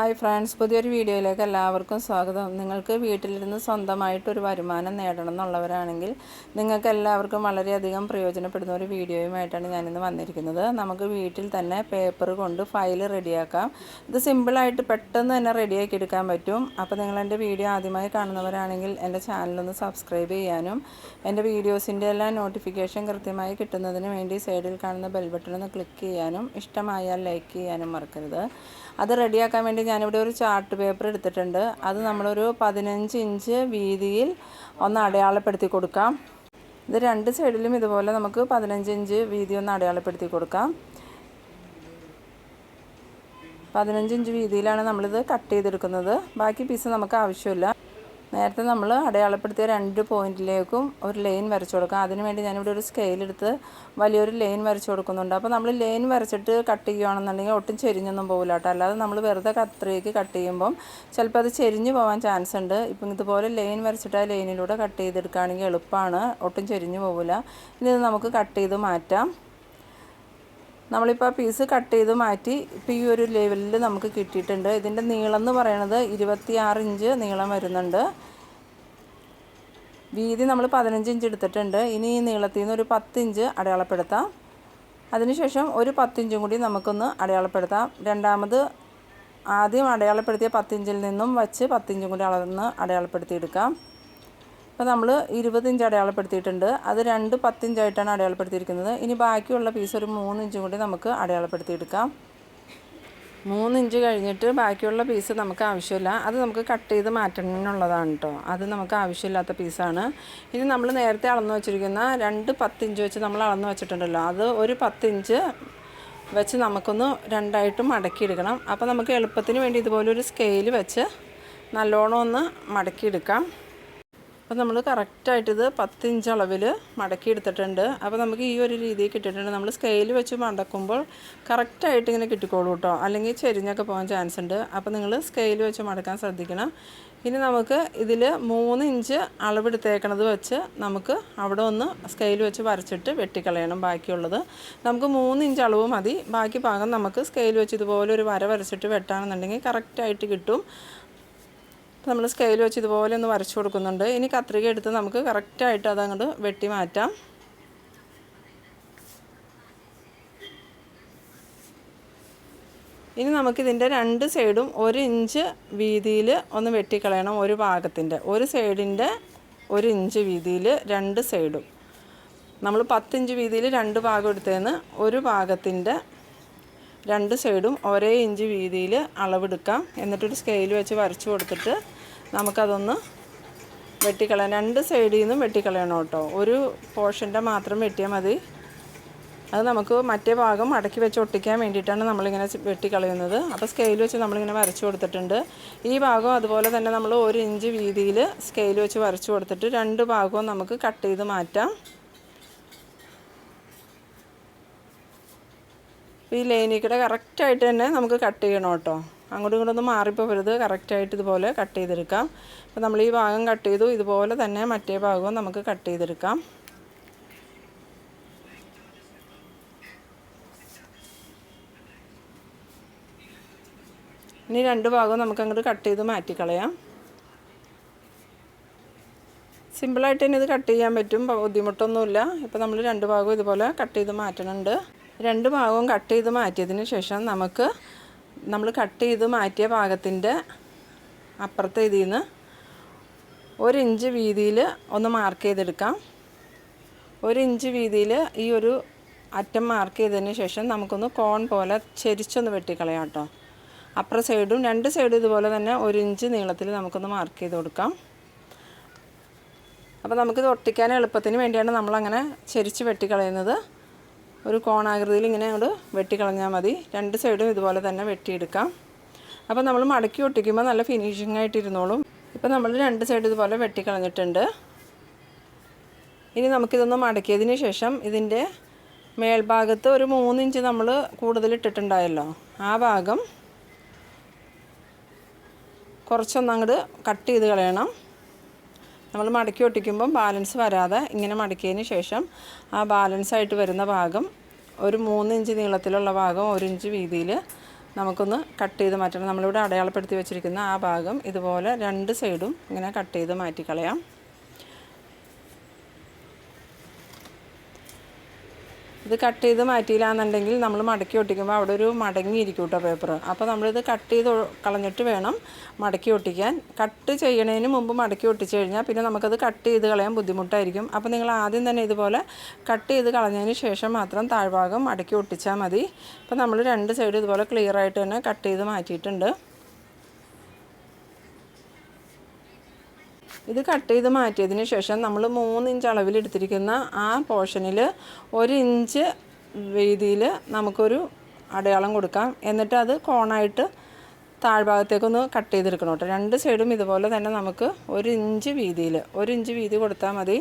Hi friends പുതിയൊരു വീഡിയോയിലേക്ക് എല്ലാവർക്കും സ്വാഗതം. നിങ്ങൾക്ക് വീട്ടിലിരുന്ന് സ്വന്തമായിട്ടൊരു വരുമാനം നേടണം എന്നുള്ളവരാണെങ്കിൽ നിങ്ങൾക്ക് എല്ലാവർക്കും വളരെയധികം പ്രയോജനപ്പെടുന്ന ഒരു വീഡിയോയുമായിട്ടാണ് ഞാനിന്ന് വന്നിരിക്കുന്നത്. നമുക്ക് വീട്ടിൽ തന്നെ പേപ്പർ കൊണ്ട് ഫയൽ റെഡിയാക്കാം ഇത് സിമ്പിളായിട്ട് പെട്ടെന്ന് തന്നെ റെഡിയാക്കി എടുക്കാൻ പറ്റും. അപ്പോൾ നിങ്ങൾ എന്റെ വീഡിയോ ആദ്യമായി കാണുന്നവരാണെങ്കിൽ എന്റെ ചാനലൊന്ന് സബ്സ്ക്രൈബ് ചെയ്യാനും എന്റെ വീഡിയോസിന്റെ എല്ലാം നോട്ടിഫിക്കേഷൻ കൃത്യമായി കിട്ടുന്നതിന് വേണ്ടി സൈഡിൽ കാണുന്ന ബെൽ ബട്ടൺ ഒന്ന് ക്ലിക്ക് ചെയ്യാനും ഇഷ്ടമായാൽ ലൈക്ക് ചെയ്യാനും മറക്കരുത്. അത് റെഡിയാക്കാൻ വേണ്ടി ഞാനിവിടെ ഒരു ചാർട്ട് പേപ്പർ എടുത്തിട്ടുണ്ട്. അത് നമ്മളൊരു പതിനഞ്ച് ഇഞ്ച് വീതിയിൽ ഒന്ന് അടയാളപ്പെടുത്തി കൊടുക്കാം. ഇത് രണ്ട് സൈഡിലും ഇതുപോലെ നമുക്ക് പതിനഞ്ച് ഇഞ്ച് വീതി ഒന്ന് അടയാളപ്പെടുത്തി കൊടുക്കാം. പതിനഞ്ച് ഇഞ്ച് വീതിയിലാണ് നമ്മളിത് കട്ട് ചെയ്തെടുക്കുന്നത്. ബാക്കി പീസ് നമുക്ക് ആവശ്യമില്ല. നേരത്തെ നമ്മൾ അടയാളപ്പെടുത്തിയ രണ്ട് പോയിന്റിലേക്കും ഒരു ലൈൻ വരച്ചു കൊടുക്കാം. അതിനുവേണ്ടി ഞാനിവിടെ ഒരു സ്കെയിൽ എടുത്ത് വലിയൊരു ലൈൻ വരച്ചു കൊടുക്കുന്നുണ്ട്. അപ്പോൾ നമ്മൾ ലൈൻ വരച്ചിട്ട് കട്ട് ചെയ്യുകയാണെന്നുണ്ടെങ്കിൽ ഒട്ടും ചെരിഞ്ഞൊന്നും പോകില്ല കേട്ടോ. അല്ലാതെ നമ്മൾ വെറുതെ കത്രിക്ക് കട്ട് ചെയ്യുമ്പം ചിലപ്പോൾ അത് ചെരിഞ്ഞു പോകാൻ ചാൻസ് ഉണ്ട്. ഇപ്പം ഇതുപോലെ ലൈൻ വരച്ചിട്ട് ആ ലൈനിലൂടെ കട്ട് ചെയ്തെടുക്കുകയാണെങ്കിൽ എളുപ്പമാണ് ഒട്ടും ചെരിഞ്ഞു പോകില്ല ഇനി നമുക്ക് കട്ട് ചെയ്ത് മാറ്റാം. നമ്മളിപ്പോൾ ആ പീസ് കട്ട് ചെയ്ത് മാറ്റി ഇപ്പോൾ ഈ ഒരു ലെവലിൽ നമുക്ക് കിട്ടിയിട്ടുണ്ട്. ഇതിന്റെ നീളം എന്ന് പറയുന്നത് ഇരുപത്തിയാറ് ഇഞ്ച് നീളം വരുന്നുണ്ട്. വീതി നമ്മൾ പതിനഞ്ച് ഇഞ്ച് എടുത്തിട്ടുണ്ട്. ഇനി ഈ നീളത്തിൽ നിന്ന് ഒരു പത്ത് ഇഞ്ച് അടയാളപ്പെടുത്താം. അതിനുശേഷം ഒരു പത്തിഞ്ചും കൂടി നമുക്കൊന്ന് അടയാളപ്പെടുത്താം. രണ്ടാമത് ആദ്യം അടയാളപ്പെടുത്തിയ പത്തിഞ്ചിൽ നിന്നും വച്ച് പത്തിഞ്ചും കൂടി അളന്ന് അടയാളപ്പെടുത്തിയെടുക്കാം. അപ്പോൾ നമ്മൾ ഇരുപതിഞ്ച് അടയാളപ്പെടുത്തിയിട്ടുണ്ട്. അത് രണ്ട് പത്തിഞ്ചായിട്ടാണ് അടയാളപ്പെടുത്തിയിരിക്കുന്നത്. ഇനി ബാക്കിയുള്ള പീസ് ഒരു മൂന്നിഞ്ചും കൂടി നമുക്ക് അടയാളപ്പെടുത്തിയെടുക്കാം. മൂന്നിഞ്ച് കഴിഞ്ഞിട്ട് ബാക്കിയുള്ള പീസ് നമുക്ക് ആവശ്യമില്ല. അത് നമുക്ക് കട്ട് ചെയ്ത് മാറ്റണമെന്നുള്ളതാണ് കേട്ടോ അത് നമുക്ക് ആവശ്യമില്ലാത്ത പീസാണ് ഇനി നമ്മൾ നേരത്തെ അളന്ന് വെച്ചിരിക്കുന്ന രണ്ട് പത്തിഞ്ച് വെച്ച് നമ്മൾ അളന്ന് വെച്ചിട്ടുണ്ടല്ലോ. അത് ഒരു പത്തിഞ്ച് വെച്ച് നമുക്കൊന്ന് രണ്ടായിട്ടും മടക്കിയെടുക്കണം. അപ്പോൾ നമുക്ക് എളുപ്പത്തിന് വേണ്ടി ഇതുപോലൊരു സ്കെയിൽ വെച്ച് നല്ലോണം ഒന്ന് മടക്കിയെടുക്കാം. അപ്പോൾ നമ്മൾ കറക്റ്റായിട്ട് ഇത് പത്ത് ഇഞ്ച് അളവിൽ മടക്കി എടുത്തിട്ടുണ്ട് അപ്പോൾ നമുക്ക് ഈ ഒരു രീതിയിൽ കിട്ടിയിട്ടുണ്ട്. നമ്മൾ സ്കെയിൽ വെച്ച് മടക്കുമ്പോൾ കറക്റ്റായിട്ട് ഇങ്ങനെ കിട്ടിക്കോളൂ കേട്ടോ അല്ലെങ്കിൽ ചെരിഞ്ഞൊക്കെ പോകാൻ ചാൻസ് ഉണ്ട്. അപ്പോൾ നിങ്ങൾ സ്കെയിൽ വെച്ച് മടക്കാൻ ശ്രദ്ധിക്കണം. ഇനി നമുക്ക് ഇതിൽ മൂന്ന് ഇഞ്ച് അളവെടുത്തേക്കണത് വെച്ച് നമുക്ക് അവിടെ ഒന്ന് സ്കെയിൽ വെച്ച് വരച്ചിട്ട് വെട്ടിക്കളയണം ബാക്കിയുള്ളത്. നമുക്ക് മൂന്ന് ഇഞ്ച് അളവ് മതി. ബാക്കി ഭാഗം നമുക്ക് സ്കെയിൽ വെച്ച് ഇതുപോലെ ഒരു വര വരച്ചിട്ട് വെട്ടാണെന്നുണ്ടെങ്കിൽ കറക്റ്റായിട്ട് കിട്ടും. നമ്മൾ സ്കെയിൽ വെച്ച് ഇതുപോലെ ഒന്ന് വരച്ചു കൊടുക്കുന്നുണ്ട്. ഇനി കത്രിക എടുത്ത് നമുക്ക് കറക്റ്റായിട്ട് അതങ്ങോട്ട് വെട്ടി മാറ്റാം. ഇനി നമുക്കിതിന്റെ രണ്ട് സൈഡും ഒരു ഇഞ്ച് വീതിയിൽ ഒന്ന് വെട്ടിക്കളയണം ഒരു ഭാഗത്തിന്റെ ഒരു സൈഡിന്റെ ഒരു ഇഞ്ച് വീതിയിൽ രണ്ട് സൈഡും നമ്മൾ പത്തിഞ്ച് വീതിയിൽ രണ്ട് ഭാഗം എടുത്തേന്ന് ഒരു ഭാഗത്തിന്റെ രണ്ട് സൈഡും ഒരേ ഇഞ്ച് വീതിയിൽ അളവെടുക്കാം. എന്നിട്ടൊരു സ്കെയിൽ വെച്ച് വരച്ചു കൊടുത്തിട്ട് നമുക്കതൊന്ന് വെട്ടിക്കളയാം. രണ്ട് സൈഡിൽ നിന്നും വെട്ടിക്കളയണം കേട്ടോ. ഒരു പോർഷന്റെ മാത്രം വെട്ടിയാൽ മതി. അത് നമുക്ക് മറ്റേ ഭാഗം അടക്കി വെച്ച് ഒട്ടിക്കാൻ വേണ്ടിയിട്ടാണ് നമ്മളിങ്ങനെ വെട്ടിക്കളയുന്നത്. അപ്പോൾ സ്കെയിൽ വെച്ച് നമ്മളിങ്ങനെ വരച്ചു കൊടുത്തിട്ടുണ്ട്. ഈ ഭാഗം അതുപോലെ തന്നെ നമ്മൾ ഒരു ഇഞ്ച് വീതിയിൽ സ്കെയിൽ വെച്ച് വരച്ചു കൊടുത്തിട്ട് രണ്ട് ഭാഗവും നമുക്ക് കട്ട് ചെയ്ത് മാറ്റാം. ഈ ലൈനിൽ കൂടെ കറക്റ്റായിട്ട് തന്നെ നമുക്ക് കട്ട് ചെയ്യണം കേട്ടോ. അങ്ങോട്ടും ഇങ്ങോട്ടൊന്നും മാറിപ്പോകരുത് കറക്റ്റായിട്ട് ഇതുപോലെ കട്ട് ചെയ്തെടുക്കാം. അപ്പോൾ നമ്മൾ ഈ ഭാഗം കട്ട് ചെയ്തു. ഇതുപോലെ തന്നെ മറ്റേ ഭാഗവും നമുക്ക് കട്ട് ചെയ്തെടുക്കാം. ഇനി രണ്ട് ഭാഗവും നമുക്ക് അങ്ങോട്ട് കട്ട് ചെയ്ത് മാറ്റിക്കളയാം. സിമ്പിളായിട്ട് തന്നെ ഇത് കട്ട് ചെയ്യാൻ പറ്റും. ബുദ്ധിമുട്ടൊന്നുമില്ല. ഇപ്പോൾ നമ്മൾ രണ്ട് ഭാഗവും ഇതുപോലെ കട്ട് ചെയ്ത് മാറ്റണുണ്ട്. രണ്ട് ഭാഗവും കട്ട് ചെയ്ത് മാറ്റിയതിന് ശേഷം നമുക്ക് നമ്മൾ കട്ട് ചെയ്ത് മാറ്റിയ ഭാഗത്തിന്റെ അപ്പുറത്തെ ഇതിൽ നിന്ന് ഒരു ഇഞ്ച് വീതിയിൽ ഒന്ന് മാർക്ക് ചെയ്തെടുക്കാം. ഒരു ഇഞ്ച് വീതിയിൽ ഈ ഒരു അറ്റം മാർക്ക് ചെയ്തതിന് ശേഷം നമുക്കൊന്ന് കോൺ പോലെ ചെരിച്ചൊന്ന് വെട്ടിക്കളയാം കേട്ടോ. അപ്പുറ സൈഡും രണ്ട് സൈഡും ഇതുപോലെ തന്നെ ഒരു ഇഞ്ച് നീളത്തിൽ നമുക്കൊന്ന് മാർക്ക് ചെയ്ത് കൊടുക്കാം. അപ്പോൾ നമുക്കിത് ഒട്ടിക്കാൻ എളുപ്പത്തിന് വേണ്ടിയാണ് നമ്മളങ്ങനെ ചെരിച്ച് വെട്ടിക്കളയുന്നത്. ഒരു കോണാകൃതിയിൽ ഇങ്ങനെ അങ്ങോട്ട് വെട്ടിക്കളഞ്ഞാൽ മതി. രണ്ട് സൈഡും ഇതുപോലെ തന്നെ വെട്ടിയെടുക്കാം. അപ്പോൾ നമ്മൾ മടക്കി ഒട്ടിക്കുമ്പോൾ നല്ല ഫിനിഷിംഗ് ആയിട്ട് ഇരുന്നോളും. ഇപ്പോൾ നമ്മൾ രണ്ട് സൈഡ് ഇതുപോലെ വെട്ടിക്കളഞ്ഞിട്ടുണ്ട്. ഇനി നമുക്കിതൊന്ന് മടക്കിയതിന് ശേഷം ഇതിന്റെ മേൽഭാഗത്ത് ഒരു മൂന്നിഞ്ച് നമ്മൾ കൂടുതൽ ഇട്ടിട്ടുണ്ടായല്ലോ. ആ ഭാഗം കുറച്ചൊന്നങ്ങോട്ട് കട്ട് ചെയ്ത് കളയണം. നമ്മൾ മടക്കി ഒട്ടിക്കുമ്പം ബാലൻസ് വരാതെ ഇങ്ങനെ മടക്കിയതിന് ശേഷം ആ ബാലൻസ് ആയിട്ട് വരുന്ന ഭാഗം ഒരു മൂന്ന് ഇഞ്ച് നീളത്തിലുള്ള ഭാഗം ഒരു ഇഞ്ച് വീതിയിൽ നമുക്കൊന്ന് കട്ട് ചെയ്ത് മാറ്റണം. നമ്മളിവിടെ അടയാളപ്പെടുത്തി വെച്ചിരിക്കുന്ന ആ ഭാഗം ഇതുപോലെ രണ്ട് സൈഡും ഇങ്ങനെ കട്ട് ചെയ്ത് മാറ്റിക്കളയാം. ഇത് കട്ട് ചെയ്ത് മാറ്റിയില്ല എന്നുണ്ടെങ്കിൽ നമ്മൾ മടക്കി ഒട്ടിക്കുമ്പോൾ അവിടെ ഒരു മടങ്ങിയിരിക്കും കേട്ടോ പേപ്പർ അപ്പോൾ നമ്മളിത് കട്ട് ചെയ്ത് കളഞ്ഞിട്ട് വേണം മടക്കി ഒട്ടിക്കാൻ. കട്ട് ചെയ്യണതിന് മുമ്പ് മടക്കി ഒട്ടിച്ച് കഴിഞ്ഞാൽ പിന്നെ നമുക്കത് കട്ട് ചെയ്ത് കളയാൻ ബുദ്ധിമുട്ടായിരിക്കും. അപ്പോൾ നിങ്ങൾ ആദ്യം തന്നെ ഇതുപോലെ കട്ട് ചെയ്ത് കളഞ്ഞതിന് ശേഷം മാത്രം താഴ്ഭാഗം മടക്കി ഒട്ടിച്ചാൽ മതി. അപ്പോൾ നമ്മൾ രണ്ട് സൈഡ് ഇതുപോലെ ക്ലിയർ ആയിട്ട് തന്നെ കട്ട് ചെയ്ത് മാറ്റിയിട്ടുണ്ട്. ഇത് കട്ട് ചെയ്ത് മാറ്റിയതിന് ശേഷം നമ്മൾ മൂന്ന് ഇഞ്ച് അളവിൽ എടുത്തിരിക്കുന്ന ആ പോർഷനിൽ ഒരു ഇഞ്ച് വീതിയിൽ നമുക്കൊരു അടയാളം കൊടുക്കാം. എന്നിട്ട് അത് കോണായിട്ട് താഴ്ഭാഗത്തേക്കൊന്ന് കട്ട് ചെയ്തെടുക്കണം കേട്ടോ. രണ്ട് സൈഡും ഇതുപോലെ തന്നെ നമുക്ക് ഒരു ഇഞ്ച് വീതിയിൽ ഒരു ഇഞ്ച് വീതി കൊടുത്താൽ മതി.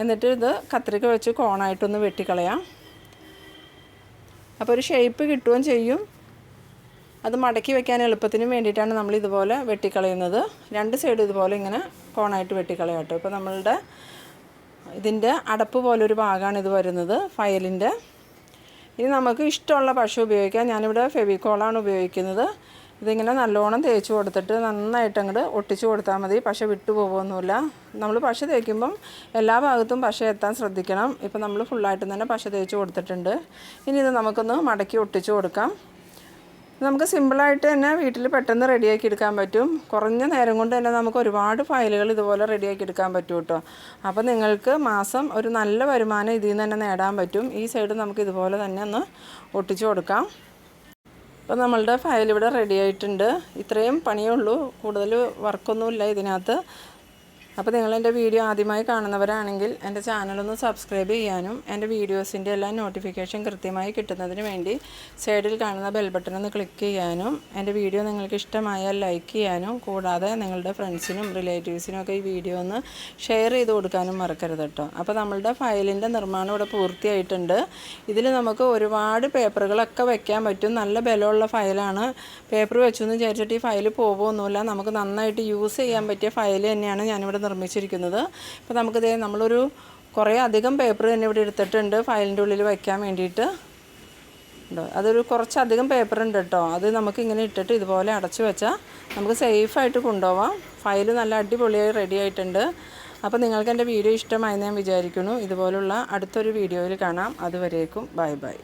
എന്നിട്ട് ഇത് കത്രിക വെച്ച് കോണായിട്ടൊന്ന് വെട്ടിക്കളയാം. അപ്പോൾ ഒരു ഷേപ്പ് കിട്ടുകയും ചെയ്യും. അത് മടക്കി വെക്കാൻ എളുപ്പത്തിന് വേണ്ടിയിട്ടാണ് നമ്മൾ ഇതുപോലെ വെട്ടിക്കളയുന്നത്. രണ്ട് സൈഡ് ഇതുപോലെ ഇങ്ങനെ കോണായിട്ട് വെട്ടിക്കളയാട്ടോ ഇപ്പോൾ നമ്മളുടെ ഇതിന്റെ അടപ്പ് പോലൊരു ഭാഗമാണ് ഇത് വരുന്നത് ഫയലിന്റെ ഇനി നമുക്ക് ഇഷ്ടമുള്ള പശ ഉപയോഗിക്കാം. ഞാനിവിടെ ഫെവിക്കോളാണ് ഉപയോഗിക്കുന്നത്. ഇതിങ്ങനെ നല്ലോണം തേച്ച് കൊടുത്തിട്ട് നന്നായിട്ട് അങ്ങോട്ട് ഒട്ടിച്ച് കൊടുത്താൽ മതി. പശ വിട്ടു പോകുമൊന്നുമില്ല നമ്മൾ പശ തേക്കുമ്പം എല്ലാ ഭാഗത്തും പശ എത്താൻ ശ്രദ്ധിക്കണം. ഇപ്പം നമ്മൾ ഫുള്ളായിട്ട് തന്നെ പശ തേച്ച് കൊടുത്തിട്ടുണ്ട്. ഇനി ഇത് നമുക്കൊന്ന് മടക്കി ഒട്ടിച്ച് കൊടുക്കാം. നമുക്ക് സിമ്പിളായിട്ട് തന്നെ വീട്ടിൽ പെട്ടെന്ന് റെഡിയാക്കി എടുക്കാൻ പറ്റും. കുറഞ്ഞ നേരം കൊണ്ട് തന്നെ നമുക്ക് ഒരുപാട് ഫയലുകൾ ഇതുപോലെ റെഡിയാക്കി എടുക്കാൻ പറ്റും കേട്ടോ. അപ്പോൾ നിങ്ങൾക്ക് മാസം ഒരു നല്ല വരുമാനം ഇതിൽ നിന്ന് തന്നെ നേടാൻ പറ്റും. ഈ സൈഡ് നമുക്ക് ഇതുപോലെ തന്നെ ഒന്ന് ഒട്ടിച്ചു കൊടുക്കാം. അപ്പോൾ നമ്മളുടെ ഫയൽ ഇവിടെ റെഡി ആയിട്ടുണ്ട് ഇത്രയും പണിയേ ഉള്ളൂ. കൂടുതൽ വർക്കൊന്നുമില്ല ഇതിനകത്ത്. അപ്പോൾ നിങ്ങൾ എന്റെ വീഡിയോ ആദ്യമായി കാണുന്നവരാണെങ്കിൽ എന്റെ ചാനലൊന്ന് സബ്സ്ക്രൈബ് ചെയ്യാനും എന്റെ വീഡിയോസിന്റെ എല്ലാ നോട്ടിഫിക്കേഷൻ കൃത്യമായി കിട്ടുന്നതിന് വേണ്ടി സൈഡിൽ കാണുന്ന ബെൽ ബട്ടൺ ഒന്ന് ക്ലിക്ക് ചെയ്യാനും എന്റെ വീഡിയോ നിങ്ങൾക്ക് ഇഷ്ടമായാൽ ലൈക്ക് ചെയ്യാനും കൂടാതെ നിങ്ങളുടെ ഫ്രണ്ട്സിനും റിലേറ്റീവ്സിനും ഒക്കെ ഈ വീഡിയോ ഒന്ന് ഷെയർ ചെയ്ത് കൊടുക്കാനും മറക്കരുത് കേട്ടോ. അപ്പോൾ നമ്മളുടെ ഫയലിന്റെ നിർമ്മാണം ഇവിടെ പൂർത്തിയായിട്ടുണ്ട്. ഇതിൽ നമുക്ക് ഒരുപാട് പേപ്പറുകളൊക്കെ വയ്ക്കാൻ പറ്റും. നല്ല ബലമുള്ള ഫയലാണ് പേപ്പർ വെച്ചു എന്ന് വിചാരിച്ചിട്ട് ഈ ഫയൽ പോകുമൊന്നുമില്ല നമുക്ക് നന്നായിട്ട് യൂസ് ചെയ്യാൻ പറ്റിയ ഫയൽ തന്നെയാണ് ഞാനിവിടെ നിർമ്മിച്ചിരിക്കുന്നത്. ഇപ്പോൾ നമുക്കിത് നമ്മളൊരു കുറേ അധികം പേപ്പർ തന്നെ ഇവിടെ എടുത്തിട്ടുണ്ട്. ഫയലിന്റെ ഉള്ളിൽ വയ്ക്കാൻ വേണ്ടിയിട്ട്. ഉണ്ടോ? അതൊരു കുറച്ചധികം പേപ്പർ ഉണ്ട് കേട്ടോ അത് നമുക്ക് ഇങ്ങനെ ഇട്ടിട്ട് ഇതുപോലെ അടച്ചു വെച്ചാൽ നമുക്ക് സേഫായിട്ട് കൊണ്ടുപോവാം. ഫയൽ നല്ല അടിപൊളിയായി റെഡി ആയിട്ടുണ്ട്. അപ്പോൾ നിങ്ങൾക്ക് എന്റെ വീഡിയോ ഇഷ്ടമായി ഞാൻ വിചാരിക്കുന്നു. ഇതുപോലുള്ള അടുത്തൊരു വീഡിയോയിൽ കാണാം. അതുവരേക്കും ബൈ ബൈ.